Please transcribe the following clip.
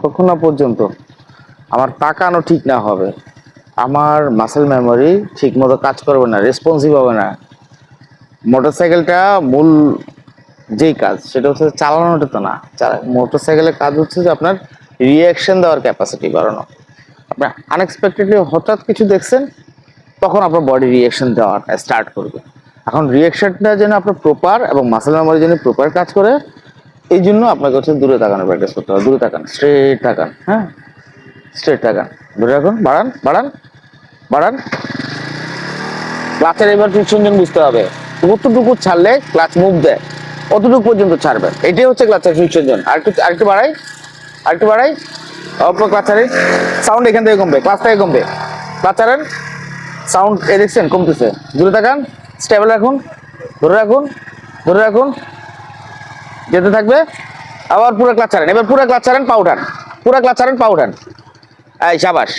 যতক্ষণ না পর্যন্ত আমার তাকানো ঠিক না হবে। আমার মাসেল মেমোরি ঠিক মতো কাজ করবে না রেসপন্সিভ হবে না। মোটরসাইকেলটা মূল যেই কাজ, সেটা হচ্ছে চালানোটা তো না। মোটরসাইকেলের কাজ হচ্ছে যে আপনার রিয়াকশন দেওয়ার ক্যাপাসিটি বাড়ানো। আপনি আনএক্সপেক্টেডলি হঠাৎ কিছু দেখছেন, তখন আপনার বডি রিয়াকশন দেওয়াটা স্টার্ট করবে। এখন রিয়াকশনটা যেন আপনার প্রপার এবং মাসেল মেমোরি যেন প্রপার কাজ করে এই জন্য আপনাকে হচ্ছে দূরে তাকানোর প্র্যাকটিস করতে হবে। দূরে তাকান স্ট্রেট তাকান হ্যাঁ? স্ট্রেট তাকান। ধরে রাখুন, বাড়ান বাড়ান বাড়ান। ক্লাচের এবার ফ্রিকশন বুঝতে হবে। কতটুকু ছাড়লে ক্লাচ মুভ দেয় অতটুকু পর্যন্ত ছাড়বেন এটাই হচ্ছে ক্লাচের ফ্রিকশন জোন আরেকটু আরেকটু বাড়াই আরেকটু বাড়াই। অল্প ক্লাচারে সাউন্ড এখান থেকে কমবে ক্লাচ থেকে কমবে। ক্লাচারের সাউন্ড এ দেখছেন, কমতেছে। দূরে তাকান স্টেবল রাখুন, ধরে রাখুন ধরে রাখুন। যেতে থাকবে। আবার পুরো ক্লাচ ছাড়েন। এবার পুরো ক্লাচ ছাড়েন, পাউডার। পুরো ক্লাচ ছাড়েন, পাউডার। এই, সাবাস।